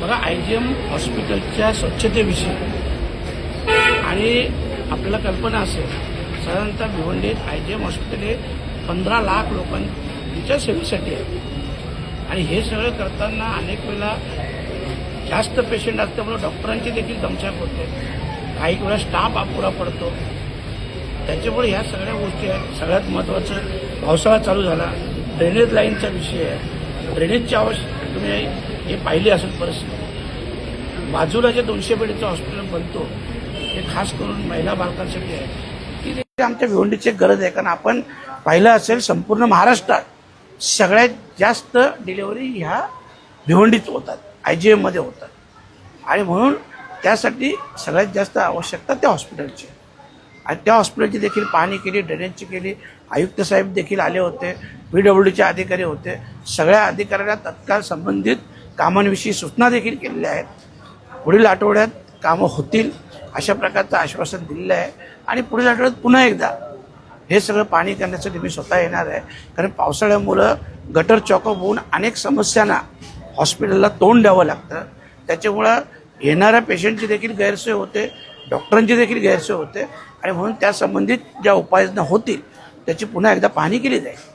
बघा I G M हॉस्पिटलच्या स्वच्छतेविषयी. आणि आपल्याला कल्पना असेल साधारणतः भिवंडीत आय जी एम हॉस्पिटल हे पंधरा लाख लोकांच्या सेवेसाठी आहे. आणि हे सगळं करताना अनेक वेळेला जास्त पेशंट असल्यामुळे डॉक्टरांची देखील दमछाक होते. काही वेळा स्टाफ अपुरा पडतो. त्याच्यामुळे ह्या सगळ्या गोष्टी आहेत. सगळ्यात महत्त्वाचं पावसाळा चालू झाला. ड्रेनेज लाईनचा विषय आहे. ड्रेनेजची आवश्यक तुम्ही हे पाहिली असेल परिस्थिती. बाजूला जे दोनशे बेडचं हॉस्पिटल बनतो ते खास करून महिला बालकांसाठी आहे. ती आमच्या भिवंडीची एक गरज आहे कारण आपण पाहिलं असेल संपूर्ण महाराष्ट्रात सगळ्यात जास्त डिलेवरी ह्या भिवंडीत होतात आय जी एममध्ये होतात. आणि म्हणून त्यासाठी सगळ्यात जास्त आवश्यकता त्या हॉस्पिटलची आणि त्या हॉस्पिटलची देखील पाहणी केली ड्रेनेजची केली. आयुक्त साहेब देखील आले होते पी डब्ल्यू डीचे अधिकारी होते. सगळ्या अधिकाऱ्यांना तत्काळ संबंधित कामांविषयी सूचना देखील केलेल्या आहेत. पुढील आठवड्यात कामं होतील अशा प्रकारचं आश्वासन दिलेलं आहे. आणि पुढील आठवड्यात पुन्हा एकदा हे सगळं पाणी करण्यासाठी मी स्वतः येणार आहे. कारण पावसाळ्यामुळं गटर चॉकअप होऊन अनेक समस्यांना हॉस्पिटलला तोंड द्यावं लागतं. त्याच्यामुळं येणाऱ्या पेशंटची देखील गैरसोय होते. डॉक्टरांची देखील गैरसोय होते. आणि म्हणून त्या संबंधित ज्या उपाययोजना होतील त्याची पुन्हा एकदा पाहणी केली जाईल.